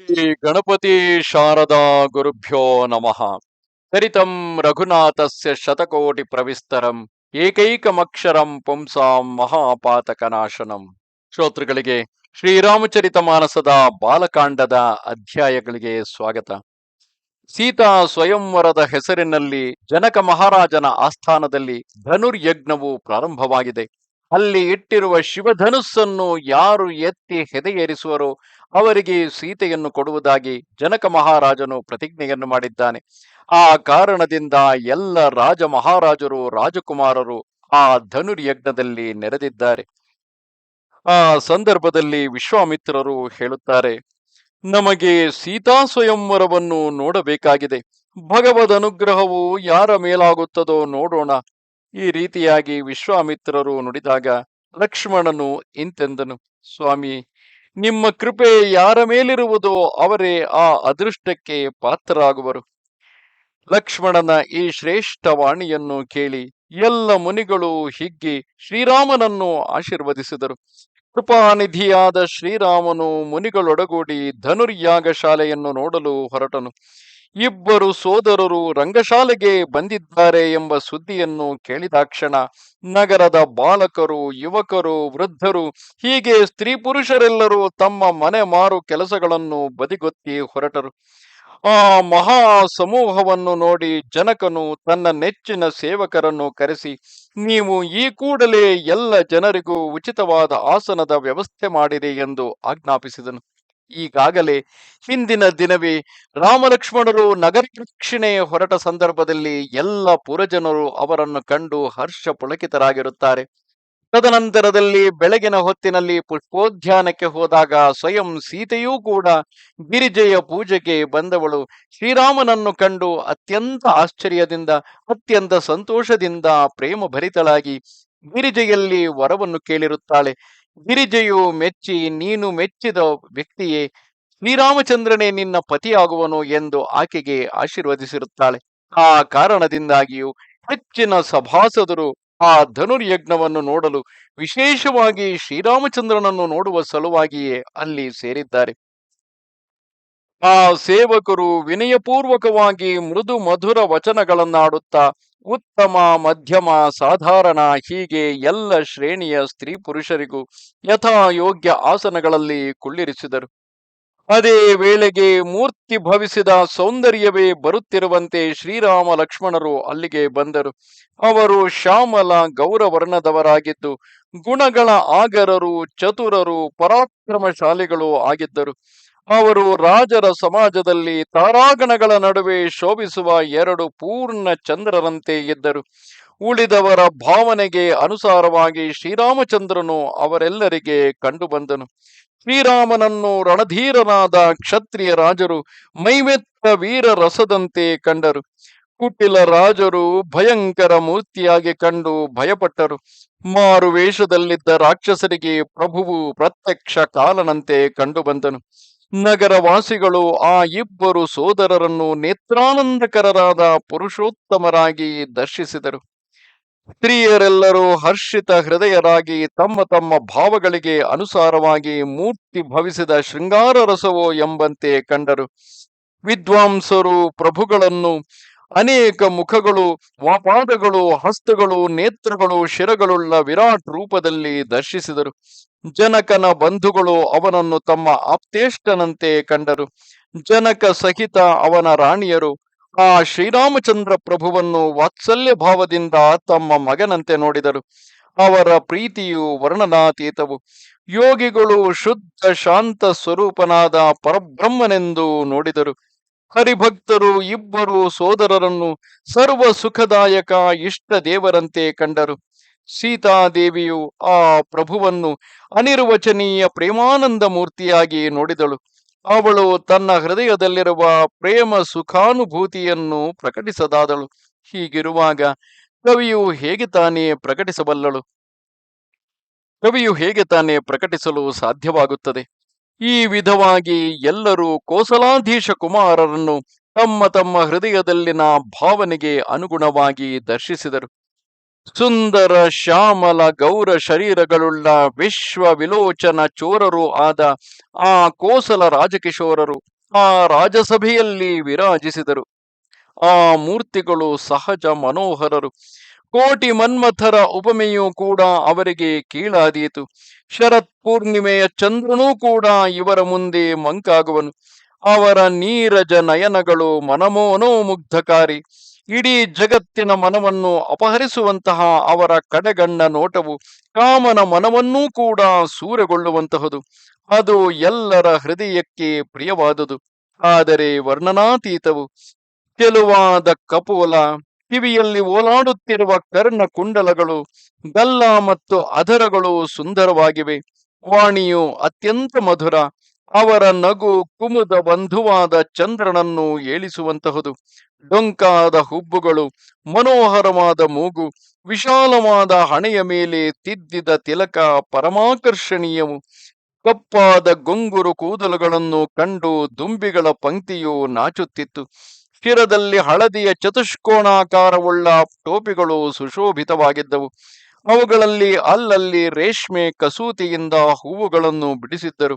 ಶ್ರೀ ಗಣಪತಿ ಶಾರದಾ ಗುರುಭ್ಯೋ ನಮಃ. ಹರಿತಂ ರಘುನಾಥಸ್ಯ ಶತಕೋಟಿ ಪ್ರವಿಸ್ತರಂ, ಏಕೈಕಮಕ್ಷರಂ ಪುಂಸಾಂ ಮಹಾಪಾತಕನಾಶನಂ. ಶ್ರೋತೃಗಳಿಗೆ ಶ್ರೀರಾಮಚರಿತ ಮಾನಸದ ಬಾಲಕಾಂಡದ ಅಧ್ಯಾಯಗಳಿಗೆ ಸ್ವಾಗತ. ಸೀತಾ ಸ್ವಯಂವರದ ಹೆಸರಿನಲ್ಲಿ ಜನಕ ಮಹಾರಾಜನ ಆಸ್ಥಾನದಲ್ಲಿ ಧನುರ್ಯಜ್ಞವು ಪ್ರಾರಂಭವಾಗಿದೆ. ಅಲ್ಲಿ ಇಟ್ಟಿರುವ ಶಿವಧನುಸ್ಸನ್ನು ಯಾರು ಎತ್ತಿ ಹೆದೆಯೇರಿಸುವರೋ ಅವರಿಗೆ ಸೀತೆಯನ್ನು ಕೊಡುವುದಾಗಿ ಜನಕ ಮಹಾರಾಜನು ಪ್ರತಿಜ್ಞೆಯನ್ನು ಮಾಡಿದ್ದಾನೆ. ಆ ಕಾರಣದಿಂದ ಎಲ್ಲ ರಾಜ ಮಹಾರಾಜರು, ರಾಜಕುಮಾರರು ಆ ಧನುರ್ಯಜ್ಞದಲ್ಲಿ ನೆರೆದಿದ್ದಾರೆ. ಆ ಸಂದರ್ಭದಲ್ಲಿ ವಿಶ್ವಾಮಿತ್ರರು ಹೇಳುತ್ತಾರೆ, ನಮಗೆ ಸೀತಾ ಸ್ವಯಂವರವನ್ನು ನೋಡಬೇಕಾಗಿದೆ. ಭಗವದ್ ಅನುಗ್ರಹವು ಯಾರ ಮೇಲಾಗುತ್ತದೋ ನೋಡೋಣ. ಈ ರೀತಿಯಾಗಿ ವಿಶ್ವಾಮಿತ್ರರು ನುಡಿದಾಗ ಲಕ್ಷ್ಮಣನು ಇಂತೆಂದನು, ಸ್ವಾಮಿ, ನಿಮ್ಮ ಕೃಪೆ ಯಾರ ಮೇಲಿರುವುದೋ ಅವರೇ ಆ ಅದೃಷ್ಟಕ್ಕೆ ಪಾತ್ರರಾಗುವರು. ಲಕ್ಷ್ಮಣನ ಈ ಶ್ರೇಷ್ಠ ವಾಣಿಯನ್ನು ಕೇಳಿ ಎಲ್ಲ ಮುನಿಗಳು ಹಿಗ್ಗಿ ಶ್ರೀರಾಮನನ್ನು ಆಶೀರ್ವದಿಸಿದರು. ಕೃಪಾನಿಧಿಯಾದ ಶ್ರೀರಾಮನು ಮುನಿಗಳೊಡಗೂಡಿ ಧನುರ್ಯಾಗ ಶಾಲೆಯನ್ನು ನೋಡಲು ಹೊರಟನು. ಇಬ್ಬರು ಸೋದರರು ರಂಗಶಾಲೆಗೆ ಬಂದಿದ್ದಾರೆ ಎಂಬ ಸುದ್ದಿಯನ್ನು ಕೇಳಿದಾಕ್ಷಣ ನಗರದ ಬಾಲಕರು, ಯುವಕರು, ವೃದ್ಧರು, ಹೀಗೆ ಸ್ತ್ರೀ ಪುರುಷರೆಲ್ಲರೂ ತಮ್ಮ ಮನೆ ಮಾರು ಕೆಲಸಗಳನ್ನು ಬದಿಗೊತ್ತಿ ಹೊರಟರು. ಆ ಮಹಾ ಸಮೂಹವನ್ನು ನೋಡಿ ಜನಕನು ತನ್ನ ನೆಚ್ಚಿನ ಸೇವಕರನ್ನು ಕರೆಸಿ, ನೀವು ಈ ಕೂಡಲೇ ಎಲ್ಲ ಜನರಿಗೂ ಉಚಿತವಾದ ಆಸನದ ವ್ಯವಸ್ಥೆ ಮಾಡಿರಿ ಎಂದು ಆಜ್ಞಾಪಿಸಿದನು. ಈಗಾಗಲೇ ಹಿಂದಿನ ದಿನವೇ ರಾಮಲಕ್ಷ್ಮಣರು ನಗರ ಪ್ರದಕ್ಷಿಣೆ ಹೊರಟ ಸಂದರ್ಭದಲ್ಲಿ ಎಲ್ಲ ಪುರಜನರು ಅವರನ್ನು ಕಂಡು ಹರ್ಷ ಪುಳಕಿತರಾಗಿರುತ್ತಾರೆ. ತದನಂತರದಲ್ಲಿ ಬೆಳಗಿನ ಹೊತ್ತಿನಲ್ಲಿ ಪುಷ್ಪೋದ್ಯಾನಕ್ಕೆ ಹೋದಾಗ ಸ್ವಯಂ ಸೀತೆಯೂ ಕೂಡ ಗಿರಿಜೆಯ ಪೂಜೆಗೆ ಬಂದವಳು. ಶ್ರೀರಾಮನನ್ನು ಕಂಡು ಅತ್ಯಂತ ಆಶ್ಚರ್ಯದಿಂದ, ಅತ್ಯಂತ ಸಂತೋಷದಿಂದ ಪ್ರೇಮ ಭರಿತಳಾಗಿ ಗಿರಿಜೆಯಲ್ಲಿ ವರವನ್ನು ಕೇಳಿರುತ್ತಾಳೆ. ಗಿರಿಜೆಯು ಮೆಚ್ಚಿ, ನೀನು ಮೆಚ್ಚಿದ ವ್ಯಕ್ತಿಯೇ, ಶ್ರೀರಾಮಚಂದ್ರನೇ ನಿನ್ನ ಪತಿಯಾಗುವನು ಎಂದು ಆಕೆಗೆ ಆಶೀರ್ವದಿಸಿರುತ್ತಾಳೆ. ಆ ಕಾರಣದಿಂದಾಗಿಯೂ ಹೆಚ್ಚಿನ ಸಭಾಸದರು ಆ ಧನುರ್ಯಜ್ಞವನ್ನು ನೋಡಲು ವಿಶೇಷವಾಗಿ ಶ್ರೀರಾಮಚಂದ್ರನನ್ನು ನೋಡುವ ಸಲುವಾಗಿಯೇ ಅಲ್ಲಿ ಸೇರಿದ್ದಾರೆ. ಆ ಸೇವಕರು ವಿನಯಪೂರ್ವಕವಾಗಿ ಮೃದು ಮಧುರ ವಚನಗಳನ್ನಾಡುತ್ತಾ ಉತ್ತಮ, ಮಧ್ಯಮ, ಸಾಧಾರಣ ಹೀಗೆ ಎಲ್ಲ ಶ್ರೇಣಿಯ ಸ್ತ್ರೀ ಪುರುಷರಿಗೂ ಯಥಾಯೋಗ್ಯ ಆಸನಗಳಲ್ಲಿ ಕುಳ್ಳಿರಿಸಿದರು. ಅದೇ ವೇಳೆಗೆ ಮೂರ್ತಿ ಭವಿಸಿದ ಸೌಂದರ್ಯವೇ ಬರುತ್ತಿರುವಂತೆ ಶ್ರೀರಾಮ ಲಕ್ಷ್ಮಣರು ಅಲ್ಲಿಗೆ ಬಂದರು. ಅವರು ಶ್ಯಾಮಲ ಗೌರವರ್ಣದವರಾಗಿದ್ದು, ಗುಣಗಳ ಆಗರರು, ಚತುರರು, ಪರಾಕ್ರಮಶಾಲಿಗಳು ಆಗಿದ್ದರು. ಅವರು ರಾಜರ ಸಮಾಜದಲ್ಲಿ ತಾರಾಗಣಗಳ ನಡುವೆ ಶೋಭಿಸುವ ಎರಡು ಪೂರ್ಣ ಚಂದ್ರರಂತೆ ಇದ್ದರು. ಉಳಿದವರ ಭಾವನೆಗೆ ಅನುಸಾರವಾಗಿ ಶ್ರೀರಾಮಚಂದ್ರನು ಅವರೆಲ್ಲರಿಗೆ ಕಂಡುಬಂದನು. ಶ್ರೀರಾಮನನ್ನು ರಣಧೀರನಾದ ಕ್ಷತ್ರಿಯ ರಾಜರು ಮೈಮೆತ್ತ ವೀರ ರಸದಂತೆ ಕಂಡರು. ಕುಟಿಲ ರಾಜರು ಭಯಂಕರ ಮೂರ್ತಿಯಾಗಿ ಕಂಡು ಭಯಪಟ್ಟರು. ಮಾರು ವೇಷದಲ್ಲಿದ್ದ ರಾಕ್ಷಸರಿಗೆ ಪ್ರಭುವು ಪ್ರತ್ಯಕ್ಷ ಕಾಲನಂತೆ ಕಂಡುಬಂದನು. ನಗರವಾಸಿಗಳು ಆ ಇಬ್ಬರು ಸೋದರರನ್ನು ನೇತ್ರಾನಂದಕರರಾದ ಪುರುಷೋತ್ತಮರಾಗಿ ದರ್ಶಿಸಿದರು. ಸ್ತ್ರೀಯರೆಲ್ಲರೂ ಹರ್ಷಿತ ಹೃದಯರಾಗಿ ತಮ್ಮ ತಮ್ಮ ಭಾವಗಳಿಗೆ ಅನುಸಾರವಾಗಿ ಮೂರ್ತಿ ಭವಿಸಿದ ಶೃಂಗಾರ ರಸವೋ ಎಂಬಂತೆ ಕಂಡರು. ವಿದ್ವಾಂಸರು, ಪ್ರಭುಗಳನ್ನು, ಅನೇಕ ಮುಖಗಳು, ವಾಪಾದಗಳು, ಹಸ್ತಗಳು, ನೇತ್ರಗಳು, ಶಿರಗಳುಳ್ಳ ವಿರಾಟ್ ರೂಪದಲ್ಲಿ ದರ್ಶಿಸಿದರು. ಜನಕನ ಬಂಧುಗಳು ಅವನನ್ನು ತಮ್ಮ ಆಪ್ತೇಷ್ಟನಂತೆ ಕಂಡರು. ಜನಕ ಸಹಿತ ಅವನ ರಾಣಿಯರು ಆ ಶ್ರೀರಾಮಚಂದ್ರ ಪ್ರಭುವನ್ನು ವಾತ್ಸಲ್ಯ ಭಾವದಿಂದ ತಮ್ಮ ಮಗನಂತೆ ನೋಡಿದರು. ಅವರ ಪ್ರೀತಿಯು ವರ್ಣನಾತೀತವು. ಯೋಗಿಗಳು ಶುದ್ಧ ಶಾಂತ ಸ್ವರೂಪನಾದ ಪರಬ್ರಹ್ಮನೆಂದು ನೋಡಿದರು. ಹರಿಭಕ್ತರು ಇಬ್ಬರು ಸೋದರರನ್ನು ಸರ್ವ ಸುಖದಾಯಕ ಇಷ್ಟ ದೇವರಂತೆ ಕಂಡರು. ಸೀತಾದೇವಿಯು ಆ ಪ್ರಭುವನ್ನು ಅನಿರ್ವಚನೀಯ ಪ್ರೇಮಾನಂದ ಮೂರ್ತಿಯಾಗಿ ನೋಡಿದಳು. ಅವಳು ತನ್ನ ಹೃದಯದಲ್ಲಿರುವ ಪ್ರೇಮ ಸುಖಾನುಭೂತಿಯನ್ನು ಪ್ರಕಟಿಸದಾದಳು. ಹೀಗಿರುವಾಗ ಕವಿಯು ಹೇಗೆ ತಾನೇ ಪ್ರಕಟಿಸಬಲ್ಲಳು? ಕವಿಯು ಹೇಗೆ ತಾನೇ ಪ್ರಕಟಿಸಲು ಸಾಧ್ಯವಾಗುತ್ತದೆ? ಈ ವಿಧವಾಗಿ ಎಲ್ಲರೂ ಕೋಸಲಾಧೀಶ ಕುಮಾರರನ್ನು ತಮ್ಮ ತಮ್ಮ ಹೃದಯದಲ್ಲಿನ ಭಾವನೆಗೆ ಅನುಗುಣವಾಗಿ ದರ್ಶಿಸಿದರು. ಸುಂದರ ಶ್ಯಾಮಲ ಗೌರ ಶರೀರಗಳುಳ್ಳ ವಿಶ್ವ ವಿಲೋಚನ ಚೋರರು ಆದ ಆ ಕೋಸಲ ರಾಜಕಿಶೋರರು ಆ ರಾಜಸಭೆಯಲ್ಲಿ ವಿರಾಜಿಸಿದರು. ಆ ಮೂರ್ತಿಗಳು ಸಹಜ ಮನೋಹರರು. ಕೋಟಿ ಮನ್ಮಥರ ಉಪಮೆಯೂ ಕೂಡ ಅವರಿಗೆ ಕೀಳಾದೀತು. ಶರತ್ ಪೂರ್ಣಿಮೆಯ ಚಂದ್ರನೂ ಕೂಡ ಇವರ ಮುಂದೆ ಮಂಕಾಗುವನು. ಅವರ ನೀರಜ ನಯನಗಳು ಮನಮೋನೋಮುಗ್ಧಕಾರಿ. ಇಡೀ ಜಗತ್ತಿನ ಮನವನ್ನು ಅಪಹರಿಸುವಂತಹ ಅವರ ಕಡೆಗಣ್ಣ ನೋಟವು ಕಾಮನ ಮನವನ್ನೂ ಕೂಡ ಸೂರೆಗೊಳ್ಳುವಂತಹದು. ಅದು ಎಲ್ಲರ ಹೃದಯಕ್ಕೆ ಪ್ರಿಯವಾದುದು. ಆದರೆ ವರ್ಣನಾತೀತವು ಕೆಲವಾದ ಕಪೋಲ, ಕಿವಿಯಲ್ಲಿ ಓಲಾಡುತ್ತಿರುವ ಕರ್ಣ ಕುಂಡಲಗಳು ಗಲ್ಲ ಮತ್ತು ಅಧರಗಳು ಸುಂದರವಾಗಿವೆ. ವಾಣಿಯು ಅತ್ಯಂತ ಮಧುರ ಅವರ ನಗು ಕುಮುದ ಬಂಧುವಾದ ಚಂದ್ರನನ್ನು ಏಳಿಸುವಂತಹುದು. ಡೊಂಕಾದ ಹುಬ್ಬುಗಳು, ಮನೋಹರವಾದ ಮೂಗು, ವಿಶಾಲವಾದ ಹಣೆಯ ಮೇಲೆ ತಿದ್ದಿದ ತಿಲಕ ಪರಮಾಕರ್ಷಣೀಯವು. ಕಪ್ಪಾದ ಗೊಂಗುರು ಕೂದಲುಗಳನ್ನು ಕಂಡು ದುಂಬಿಗಳ ಪಂಕ್ತಿಯು ನಾಚುತ್ತಿತ್ತು. ಶಿರದಲ್ಲಿ ಹಳದಿಯ ಚತುಷ್ಕೋಣಾಕಾರವುಳ್ಳ ಟೋಪಿಗಳು ಸುಶೋಭಿತವಾಗಿದ್ದವು. ಅವುಗಳಲ್ಲಿ ಅಲ್ಲಲ್ಲಿ ರೇಷ್ಮೆ ಕಸೂತಿಯಿಂದ ಹೂವುಗಳನ್ನು ಬಿಡಿಸಿದ್ದರು.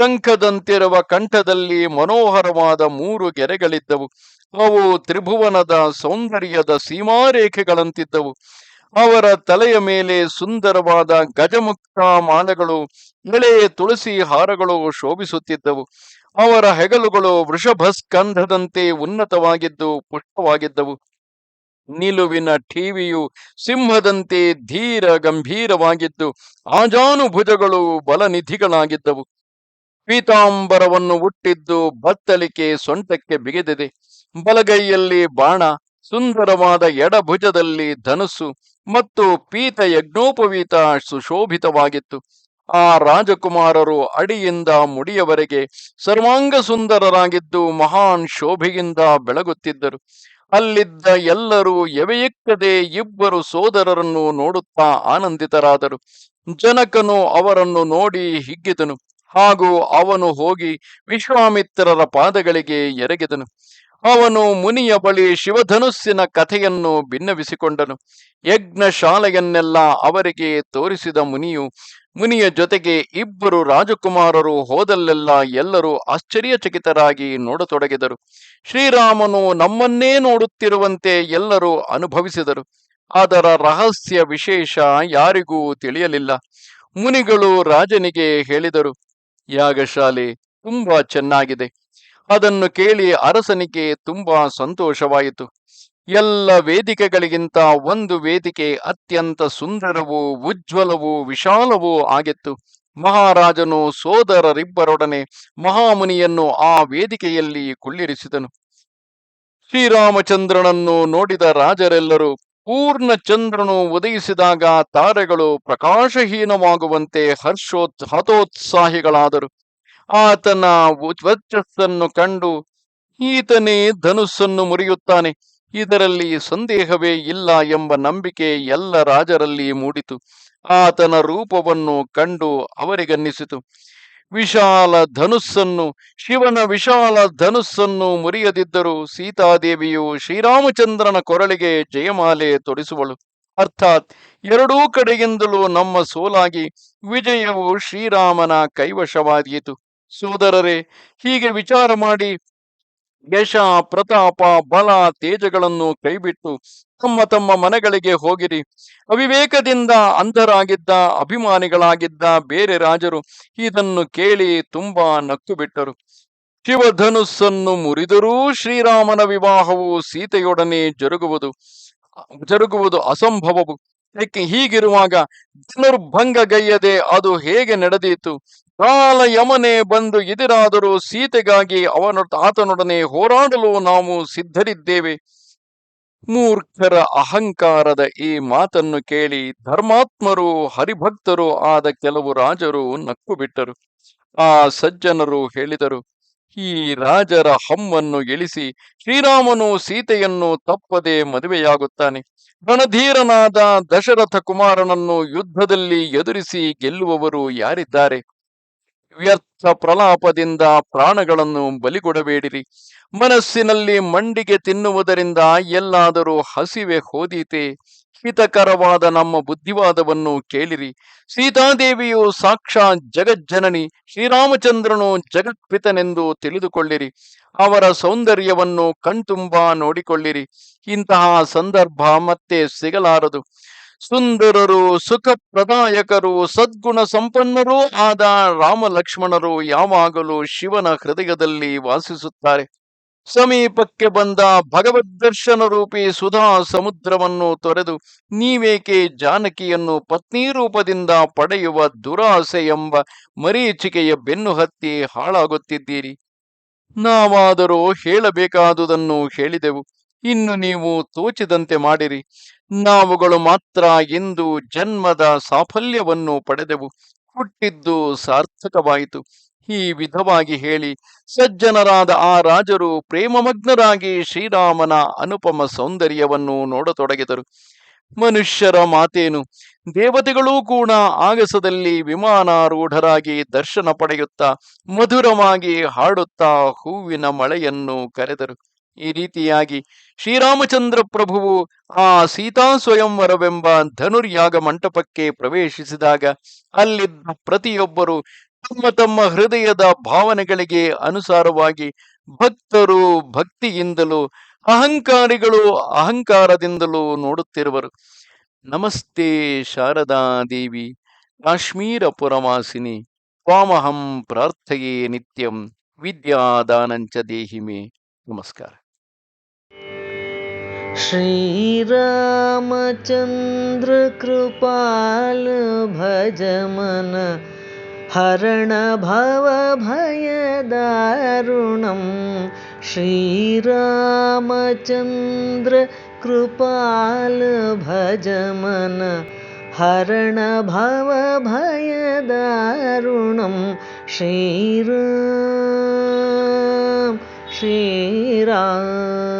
ಶಂಖದಂತಿರುವ ಕಂಠದಲ್ಲಿ ಮನೋಹರವಾದ ಮೂರು ಗೆರೆಗಳಿದ್ದವು. ಅವು ತ್ರಿಭುವನದ ಸೌಂದರ್ಯದ ಸೀಮಾರೇಖೆಗಳಂತಿದ್ದವು. ಅವರ ತಲೆಯ ಮೇಲೆ ಸುಂದರವಾದ ಗಜಮುಕ್ತ ಮಾಲೆಗಳು, ಎಳೆ ತುಳಸಿ ಹಾರಗಳು ಶೋಭಿಸುತ್ತಿದ್ದವು. ಅವರ ಹೆಗಲುಗಳು ವೃಷಭಸ್ಕಂಧದಂತೆ ಉನ್ನತವಾಗಿದ್ದು ಪುಷ್ಪವಾಗಿದ್ದವು ನಿಲುವಿನ ಠೀವಿಯು ಸಿಂಹದಂತೆ ಧೀರ ಗಂಭೀರವಾಗಿದ್ದು, ಆಜಾನುಭುಜಗಳು ಬಲನಿಧಿಗಳಾಗಿದ್ದವು. ಪೀತಾಂಬರವನ್ನು ಹುಟ್ಟಿದ್ದು ಬತ್ತಲಿಕೆ ಸೊಂಟಕ್ಕೆ ಬಿಗಿದಿದೆ. ಬಲಗೈಯಲ್ಲಿ ಬಾಣ, ಸುಂದರವಾದ ಎಡಭುಜದಲ್ಲಿ ಧನುಸ್ಸು ಮತ್ತು ಪೀತ ಯಜ್ಞೋಪವೀತ ಸುಶೋಭಿತವಾಗಿತ್ತು. ಆ ರಾಜಕುಮಾರರು ಅಡಿಯಿಂದ ಮುಡಿಯವರೆಗೆ ಸರ್ವಾಂಗ ಸುಂದರರಾಗಿದ್ದು ಮಹಾನ್ ಶೋಭೆಯಿಂದ ಬೆಳಗುತ್ತಿದ್ದರು. ಅಲ್ಲಿದ್ದ ಎಲ್ಲರೂ ಎವೆಯಕ್ಕದೆ ಇಬ್ಬರು ಸೋದರರನ್ನು ನೋಡುತ್ತಾ ಆನಂದಿತರಾದರು. ಜನಕನು ಅವರನ್ನು ನೋಡಿ ಹಿಗ್ಗಿದನು. ಹಾಗೂ ಅವನು ಹೋಗಿ ವಿಶ್ವಾಮಿತ್ರರ ಪಾದಗಳಿಗೆ ಎರಗಿದನು. ಅವನು ಮುನಿಯ ಬಳಿ ಶಿವಧನುಸ್ಸಿನ ಕಥೆಯನ್ನು ಭಿನ್ನವಿಸಿಕೊಂಡನು ಯಜ್ಞ ಶಾಲೆಯನ್ನೆಲ್ಲ ಅವರಿಗೆ ತೋರಿಸಿದ ಮುನಿಯು, ಮುನಿಯ ಜೊತೆಗೆ ಇಬ್ಬರು ರಾಜಕುಮಾರರು ಹೋದಲ್ಲೆಲ್ಲ ಎಲ್ಲರೂ ಆಶ್ಚರ್ಯಚಕಿತರಾಗಿ ನೋಡತೊಡಗಿದರು. ಶ್ರೀರಾಮನು ನಮ್ಮನ್ನೇ ನೋಡುತ್ತಿರುವಂತೆ ಎಲ್ಲರೂ ಅನುಭವಿಸಿದರು. ಅದರ ರಹಸ್ಯ ವಿಶೇಷ ಯಾರಿಗೂ ತಿಳಿಯಲಿಲ್ಲ. ಮುನಿಗಳು ರಾಜನಿಗೆ ಹೇಳಿದರು ಯಾಗಶಾಲೆ ತುಂಬಾ ಚೆನ್ನಾಗಿದೆ. ಅದನ್ನು ಕೇಳಿ ಅರಸನಿಗೆ ತುಂಬಾ ಸಂತೋಷವಾಯಿತು. ಎಲ್ಲ ವೇದಿಕೆಗಳಿಗಿಂತ ಒಂದು ವೇದಿಕೆ ಅತ್ಯಂತ ಸುಂದರವೂ, ಉಜ್ವಲವೂ, ವಿಶಾಲವೂ ಆಗಿತ್ತು. ಮಹಾರಾಜನು ಸೋದರರಿಬ್ಬರೊಡನೆ ಮಹಾಮುನಿಯನ್ನು ಆ ವೇದಿಕೆಯಲ್ಲಿ ಕುಳ್ಳಿರಿಸಿದನು. ಶ್ರೀರಾಮಚಂದ್ರನನ್ನು ನೋಡಿದ ರಾಜರೆಲ್ಲರೂ ಪೂರ್ಣ ಚಂದ್ರನು ಉದಯಿಸಿದಾಗ ತಾರೆಗಳು ಪ್ರಕಾಶಹೀನವಾಗುವಂತೆ ಹರ್ಷೋತ್ ಹತೋತ್ಸಾಹಿಗಳಾದರು. ಆತನ ವರ್ಚಸ್ಸನ್ನು ಕಂಡು ಈತನೇ ಧನುಸ್ಸನ್ನು ಮುರಿಯುತ್ತಾನೆ. ಇದರಲ್ಲಿ ಸಂದೇಹವೇ ಇಲ್ಲ ಎಂಬ ನಂಬಿಕೆ ಎಲ್ಲ ರಾಜರಲ್ಲಿ ಮೂಡಿತು. ಆತನ ರೂಪವನ್ನು ಕಂಡು ಅವರಿಗನ್ನಿಸಿತು. ವಿಶಾಲ ಧನುಸ್ಸನ್ನು, ಶಿವನ ವಿಶಾಲ ಧನುಸ್ಸನ್ನು ಮುರಿಯದಿದ್ದರೂ ಸೀತಾದೇವಿಯು ಶ್ರೀರಾಮಚಂದ್ರನ ಕೊರಳಿಗೆ ಜಯಮಾಲೆ ತೊಡಿಸುವಳು. ಅರ್ಥಾತ್ ಎರಡೂ ಕಡೆಯಿಂದಲೂ ನಮ್ಮ ಸೋಲಾಗಿ ವಿಜಯವು ಶ್ರೀರಾಮನ ಕೈವಶವಾದೀತು. ಸೋದರರೇ, ಹೀಗೆ ವಿಚಾರ ಮಾಡಿ ಯಶ ಪ್ರತಾಪ ಬಲ ತೇಜಗಳನ್ನು ಕೈಬಿಟ್ಟು ತಮ್ಮ ತಮ್ಮ ಮನೆಗಳಿಗೆ ಹೋಗಿರಿ. ಅವಿವೇಕದಿಂದ ಅಂಧರಾಗಿದ್ದ, ಅಭಿಮಾನಿಗಳಾಗಿದ್ದ ಬೇರೆ ರಾಜರು ಇದನ್ನು ಕೇಳಿ ತುಂಬಾ ನಕ್ಕು ಬಿಟ್ಟರು ಶಿವಧನುಸ್ಸನ್ನು ಮುರಿದರೂ ಶ್ರೀರಾಮನ ವಿವಾಹವು ಸೀತೆಯೊಡನೆ ಜರುಗುವುದು ಜರುಗುವುದು ಅಸಂಭವವು. ಹೀಗಿರುವಾಗ ಧನುರ್ಭಂಗಗೈಯದೆ ಅದು ಹೇಗೆ ನಡೆದೀತು? ಕಾಲ ಯಮನೆ ಬಂದು ಎದುರಾದರೂ ಸೀತೆಗಾಗಿ ಅವನ ಆತನೊಡನೆ ಹೋರಾಡಲು ನಾವು ಸಿದ್ಧರಿದ್ದೇವೆ. ಮೂರ್ಖರ ಅಹಂಕಾರದ ಈ ಮಾತನ್ನು ಕೇಳಿ ಧರ್ಮಾತ್ಮರು, ಹರಿಭಕ್ತರು ಆದ ಕೆಲವು ರಾಜರು ನಕ್ಕು ಬಿಟ್ಟರು ಆ ಸಜ್ಜನರು ಹೇಳಿದರು, ಈ ರಾಜರ ಹಮ್ಮನ್ನು ಇಳಿಸಿ ಶ್ರೀರಾಮನು ಸೀತೆಯನ್ನು ತಪ್ಪದೆ ಮದುವೆಯಾಗುತ್ತಾನೆ. ರಣಧೀರನಾದ ದಶರಥ ಕುಮಾರನನ್ನು ಯುದ್ಧದಲ್ಲಿ ಎದುರಿಸಿ ಗೆಲ್ಲುವವರು ಯಾರಿದ್ದಾರೆ? ವ್ಯರ್ಥ ಪ್ರಲಾಪದಿಂದ ಪ್ರಾಣಗಳನ್ನು ಬಲಿಗೊಡಬೇಡಿರಿ. ಮನಸ್ಸಿನಲ್ಲಿ ಮಂಡಿಗೆ ತಿನ್ನುವುದರಿಂದ ಎಲ್ಲಾದರೂ ಹಸಿವೆ ಹೋದೀತೆ. ಹಿತಕರವಾದ ನಮ್ಮ ಬುದ್ಧಿವಾದವನ್ನು ಕೇಳಿರಿ. ಸೀತಾದೇವಿಯು ಸಾಕ್ಷಾತ್ ಜಗಜ್ಜನನಿ, ಶ್ರೀರಾಮಚಂದ್ರನು ಜಗತ್ಪಿತನೆಂದು ತಿಳಿದುಕೊಳ್ಳಿರಿ. ಅವರ ಸೌಂದರ್ಯವನ್ನು ಕಣ್ತುಂಬಾ ನೋಡಿಕೊಳ್ಳಿರಿ. ಇಂತಹ ಸಂದರ್ಭ ಮತ್ತೆ ಸಿಗಲಾರದು. ಸುಂದರರು, ಸುಖಪ್ರದಾಯಕರು, ಸದ್ಗುಣ ಸಂಪನ್ನರು ಆದ ರಾಮ ಲಕ್ಷ್ಮಣರು ಯಾವಾಗಲೂ ಶಿವನ ಹೃದಯದಲ್ಲಿ ವಾಸಿಸುತ್ತಾರೆ. ಸಮೀಪಕ್ಕೆ ಬಂದ ಭಗವದ್ ದರ್ಶನ ರೂಪಿ ಸುಧಾ ಸಮುದ್ರವನ್ನು ತೊರೆದು ನೀವೇಕೆ ಜಾನಕಿಯನ್ನು ಪತ್ನಿ ರೂಪದಿಂದ ಪಡೆಯುವ ದುರಾಸೆ ಎಂಬ ಮರೀಚಿಕೆಯ ಬೆನ್ನು ಹತ್ತಿ ಹಾಳಾಗುತ್ತಿದ್ದೀರಿ? ನಾವಾದರೂ ಹೇಳಬೇಕಾದುದನ್ನು ಹೇಳಿದೆವು. ಇನ್ನು ನೀವು ತೋಚಿದಂತೆ ಮಾಡಿರಿ. ನಾವುಗಳು ಮಾತ್ರ ಇಂದು ಜನ್ಮದ ಸಾಫಲ್ಯವನ್ನು ಪಡೆದೆವು. ಹುಟ್ಟಿದ್ದು ಸಾರ್ಥಕವಾಯಿತು. ಈ ವಿಧವಾಗಿ ಹೇಳಿ ಸಜ್ಜನರಾದ ಆ ರಾಜರು ಪ್ರೇಮಮಗ್ನರಾಗಿ ಶ್ರೀರಾಮನ ಅನುಪಮ ಸೌಂದರ್ಯವನ್ನು ನೋಡತೊಡಗಿದರು. ಮನುಷ್ಯರ ಮಾತೇನು? ದೇವತೆಗಳೂ ಕೂಡ ಆಗಸದಲ್ಲಿ ವಿಮಾನಾರೂಢರಾಗಿ ದರ್ಶನ ಪಡೆಯುತ್ತಾ ಮಧುರವಾಗಿ ಹಾಡುತ್ತಾ ಹೂವಿನ ಮಳೆಯನ್ನು ಕರೆದರು. ಈ ರೀತಿಯಾಗಿ ಶ್ರೀರಾಮಚಂದ್ರ ಪ್ರಭುವು ಆ ಸೀತಾ ಸ್ವಯಂವರವೆಂಬ ಧನುರ್ಯಾಗ ಮಂಟಪಕ್ಕೆ ಪ್ರವೇಶಿಸಿದಾಗ ಅಲ್ಲಿದ್ದ ಪ್ರತಿಯೊಬ್ಬರು ತಮ್ಮ ತಮ್ಮ ಹೃದಯದ ಭಾವನೆಗಳಿಗೆ ಅನುಸಾರವಾಗಿ ಭಕ್ತರು ಭಕ್ತಿಯಿಂದಲೂ ಅಹಂಕಾರಿಗಳು ಅಹಂಕಾರದಿಂದಲೂ ನೋಡುತ್ತಿರುವರು. ನಮಸ್ತೆ ಶಾರದಾ ದೇವಿ, ಕಾಶ್ಮೀರ ಪುರವಾಸಿನಿ ತ್ವಾಮಹಂ ಪ್ರಾರ್ಥೆಯೇ ನಿತ್ಯಂ, ವಿದ್ಯಾದಾನಂಚ ದೇಹಿಮೆ. ನಮಸ್ಕಾರ. श्रीरामचन्द्रकृपाल भजमन हरणभवभयदारुणं श्रीरामचन्द्रकृपाल भजमन हरणभवभयदारुणं कृपाल श्रीराम।